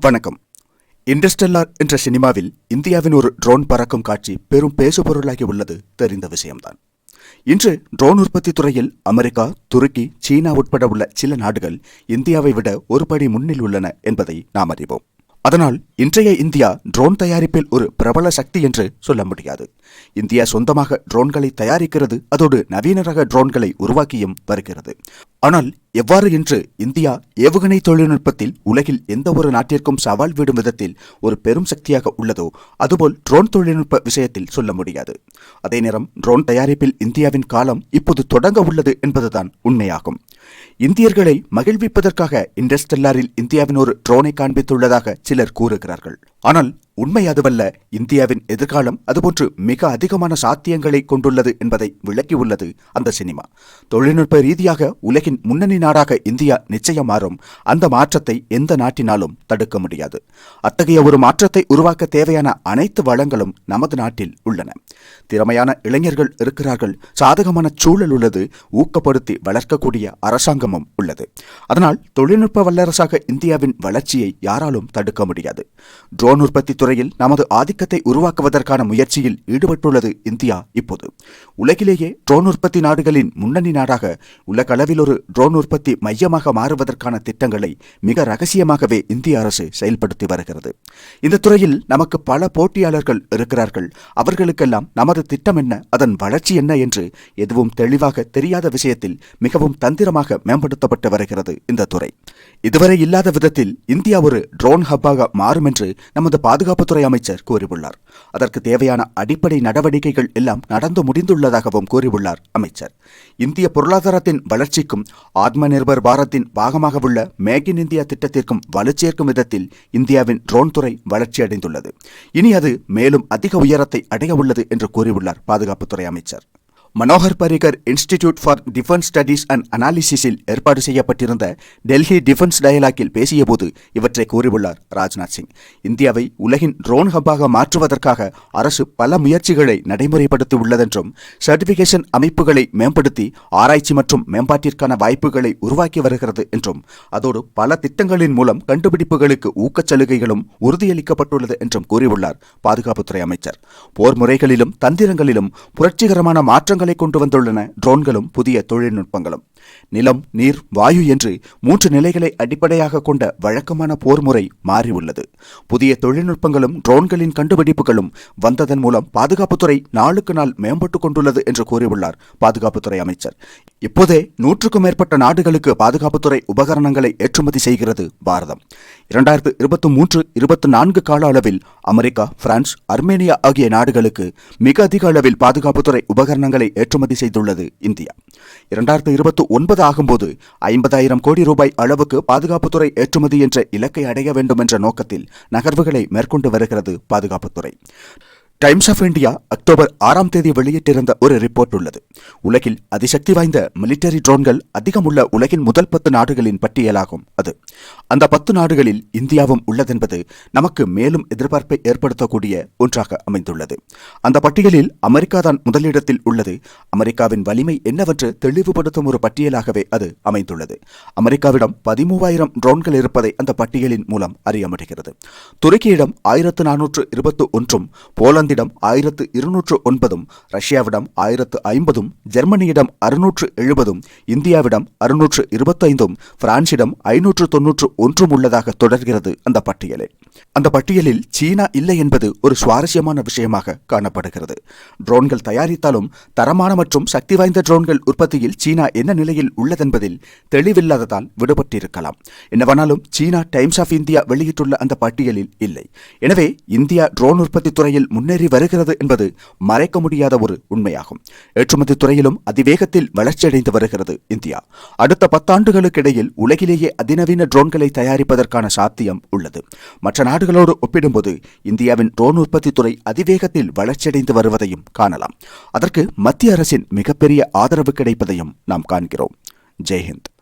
வணக்கம். இண்டஸ்டெல்லார் என்ற சினிமாவில் இந்தியாவின் ஒரு ட்ரோன் பறக்கும் காட்சி பெரும் பேசுபொருளாகி உள்ளது தெரிந்த விஷயம்தான். இன்று ட்ரோன் உற்பத்தி துறையில் அமெரிக்கா துருக்கி சீனா உட்பட உள்ள சில நாடுகள் இந்தியாவை விட ஒரு படி முன்னில் உள்ளன என்பதை நாம் அறிவோம். அதனால் இன்றைய இந்தியா ட்ரோன் தயாரிப்பில் ஒரு பிரபல சக்தி என்று சொல்ல முடியாது. இந்தியா சொந்தமாக ட்ரோன்களை தயாரிக்கிறது அதோடு நவீன ரக ட்ரோன்களை உருவாக்கியும் வருகிறது. ஆனால் எவ்வாறு இன்று இந்தியா ஏவுகணை தொழில்நுட்பத்தில் உலகில் எந்த ஒரு நாட்டிற்கும் சவால் விடும் விதத்தில் ஒரு பெரும் சக்தியாக உள்ளதோ அதுபோல் ட்ரோன் தொழில்நுட்ப விஷயத்தில் சொல்ல முடியாது. அதே நேரம் ட்ரோன் தயாரிப்பில் இந்தியாவின் காலம் இப்போது தொடங்க உள்ளது என்பதுதான் உண்மையாகும். இந்தியர்களை மகிழ்விப்பதற்காக இண்டஸ்டெல்லாரில் இந்தியாவின் ஒரு ட்ரோனை காண்பித்துள்ளதாக சிலர் கூறுகிறார்கள். ஆனால் உண்மை அதுவல்ல இந்தியாவின் எதிர்காலம் அதுபோன்று மிக அதிகமான சாத்தியங்களை கொண்டுள்ளது என்பதை விளக்கியுள்ளது அந்த சினிமா. தொழில்நுட்ப ரீதியாக உலகின் முன்னணி நாடாக இந்தியா நிச்சயம் மாறும். அந்த மாற்றத்தை எந்த நாட்டினாலும் தடுக்க முடியாது. அத்தகைய ஒரு மாற்றத்தை உருவாக்க தேவையான அனைத்து வளங்களும் நமது நாட்டில் உள்ளன. திறமையான இளைஞர்கள் இருக்கிறார்கள். சாதகமான சூழல் உள்ளது. ஊக்கப்படுத்தி வளர்க்கக்கூடிய அரசாங்கமும் உள்ளது. அதனால் தொழில்நுட்ப வல்லரசாக இந்தியாவின் வளர்ச்சியை யாராலும் தடுக்க முடியாது. ட்ரோன் உற்பத்தி துறை துறையில் நமது ஆதிக்கத்தை உருவாக்குவதற்கான முயற்சியில் ஈடுபட்டுள்ளது இந்தியா இப்போது. உலகிலேயே ட்ரோன் உற்பத்தி நாடுகளின் முன்னணி நாடாக உலக அளவில் ஒரு ட்ரோன் உற்பத்தி மையமாக மாறுவதற்கான திட்டங்களை மிக ரகசியமாகவே இந்திய அரசு செயல்படுத்தி வருகிறது. இந்த துறையில் நமக்கு பல போட்டியாளர்கள் இருக்கிறார்கள். அவர்களுக்கெல்லாம் நமது திட்டம் என்ன அதன் வளர்ச்சி என்ன என்று எதுவும் தெளிவாக தெரியாத விஷயத்தில் மிகவும் தந்திரமாக மேம்படுத்தப்பட்டு வருகிறது இந்த துறை. இதுவரை இல்லாத விதத்தில் இந்தியா ஒரு ட்ரோன் ஹப்பாக மாறும் என்று நமது பாதுகாப்பு பாதுகாப்புத்துறை அமைச்சர் கூறியுள்ளார். அதற்கு தேவையான அடிப்படை நடவடிக்கைகள் எல்லாம் நடந்து முடிந்துள்ளதாகவும் கூறியுள்ளார் அமைச்சர். இந்திய பொருளாதாரத்தின் வளர்ச்சிக்கும் ஆத்ம நிர்பர் பாரத்தின் பாகமாக உள்ள மேக் இன் இந்தியா திட்டத்திற்கும் வலுச்சேர்க்கும் விதத்தில் இந்தியாவின் ட்ரோன் துறை வளர்ச்சியடைந்துள்ளது இனி அது மேலும் அதிக உயரத்தை அடைய உள்ளது என்று கூறியுள்ளார் பாதுகாப்புத்துறை அமைச்சர். Manohar Parrikar institute for defence studies and அனாலிசிஸில் ஏற்பாடு செய்யப்பட்டிருந்த டெல்லி டிஃபென்ஸ் டயலாக்கில் பேசியபோது இவற்றை கூறியுள்ளார் ராஜ்நாத் சிங். இந்தியாவை உலகின் ட்ரோன் ஹப்பாக மாற்றுவதற்காக அரசு பல முயற்சிகளை நடைமுறைப்படுத்தி உள்ளதென்றும் சர்டிபிகேஷன் அமைப்புகளை மேம்படுத்தி ஆராய்ச்சி மற்றும் மேம்பாட்டிற்கான வாய்ப்புகளை உருவாக்கி வருகிறது என்றும் அதோடு பல திட்டங்களின் மூலம் கண்டுபிடிப்புகளுக்கு ஊக்கச் சலுகைகளும் உறுதியளிக்கப்பட்டுள்ளது என்றும் கூறியுள்ளார் பாதுகாப்புத்துறை அமைச்சர். போர் முறைகளிலும் தந்திரங்களிலும் புரட்சிகரமான மாற்றங்கள் மாற்றங்களை கொண்டு வந்துள்ளன. ட்ரோன்களும் புதிய தொழில்நுட்பங்களும். நிலம் நீர் வாயு என்று மூன்று நிலைகளை அடிப்படையாக கொண்ட வழக்கமான போர் முறை மாறியுள்ளது. புதிய தொழில்நுட்பங்களும் ட்ரோன்களின் கண்டுபிடிப்புகளும் வந்ததன் மூலம் பாதுகாப்புத்துறை நாளுக்கு நாள் மேம்பட்டுக் கொண்டுள்ளது என்று கூறியுள்ளார் பாதுகாப்புத்துறை அமைச்சர். இப்போதே நூற்றுக்கும் மேற்பட்ட நாடுகளுக்கு பாதுகாப்புத்துறை உபகரணங்களை ஏற்றுமதி செய்கிறது பாரதம். இரண்டாயிரத்து இருபத்தி மூன்று இருபத்தி நான்கு கால அளவில் அமெரிக்கா பிரான்ஸ் அர்மேனியா ஆகிய நாடுகளுக்கு மிக அதிக அளவில் பாதுகாப்புத்துறை உபகரணங்களை ஏற்றுமதி செய்துள்ளது இந்தியா. இரண்டாயிரத்து இருபத்தி ஒன்பது ஆகும்போது ஐம்பதாயிரம் கோடி ரூபாய் அளவுக்கு பாதுகாப்புத்துறை ஏற்றுமதி என்ற இலக்கை அடைய வேண்டும் என்ற நோக்கத்தில் நகர்வுகளை மேற்கொண்டு வருகிறது பாதுகாப்புத்துறை. டைம்ஸ் ஆஃப் இந்தியா அக்டோபர் ஆறாம் தேதி வெளியிட்டிருந்த ஒரு ரிப்போர்ட் உள்ளது. உலகில் அதிசக்தி வாய்ந்த மிலிட்டரி ட்ரோன்கள் அதிகம் உள்ள உலகின் முதல் பத்து நாடுகளின் பட்டியலாகும் அது. அந்த பத்து நாடுகளில் இந்தியாவும் உள்ளதென்பது நமக்கு மேலும் எதிர்பார்ப்பை ஏற்படுத்தக்கூடிய ஒன்றாக அமைந்துள்ளது. அந்த பட்டியலில் அமெரிக்கா தான் முதலிடத்தில் உள்ளது. அமெரிக்காவின் வலிமை என்னவென்று தெளிவுபடுத்தும் ஒரு பட்டியலாகவே அது அமைந்துள்ளது. அமெரிக்காவிடம் பதிமூவாயிரம் ட்ரோன்கள் இருப்பதை அந்த பட்டியலின் மூலம் அறிய முடிகிறது துருக்கியிடம் ஆயிரத்து நானூற்று இருபத்து ஒன்றும் போலந்திடம் ஆயிரத்து இருநூற்று ஒன்பதும் ரஷ்யாவிடம் ஆயிரத்து ஐம்பதும் ஜெர்மனியிடம் அறுநூற்று எழுபதும் இந்தியாவிடம் அறுநூற்று இருபத்தைந்தும் பிரான்சிடம் ஐநூற்று தொன்னூற்று ஒன்றும் உள்ளதாக தொடர்கிறது அந்த பட்டியலில். அந்த பட்டியலில் சீனா இல்லை என்பது ஒரு சுவாரஸ்யமான விஷயமாக காணப்படுகிறது. ட்ரோன்கள் தயாரித்தாலும் தரமான மற்றும் சக்தி வாய்ந்த ட்ரோன்கள் உற்பத்தியில் சீனா என்ன நிலையில் உள்ளதென்பதில் தெளிவில்லாததால் விடுபட்டிருக்கலாம். என்னவானாலும் சீனா டைம்ஸ் ஆஃப் இந்தியா வெளியிட்டுள்ள அந்த பட்டியலில் இல்லை. எனவே இந்தியா ட்ரோன் உற்பத்தி துறையில் முன்னேறி வருகிறது என்பது மறைக்க முடியாத ஒரு உண்மையாகும். ஏற்றுமதி துறையிலும் அதிவேகத்தில் வளர்ச்சியடைந்து வருகிறது இந்தியா. அடுத்த பத்தாண்டுகளுக்கு இடையில் உலகிலேயே அதிநவீன ட்ரோன்களை தயாரிப்பதற்கான சாத்தியம் உள்ளது. மற்ற நாடுகளோடு ஒப்பிடும்போது இந்தியாவின் ட்ரோன் உற்பத்தி துறை அதிவேகத்தில் வளர்ச்சியடைந்து வருவதையும் காணலாம். அதற்கு மத்திய அரசின் மிகப்பெரிய ஆதரவு கிடைப்பதையும் நாம் காண்கிறோம். ஜெய்ஹிந்த்.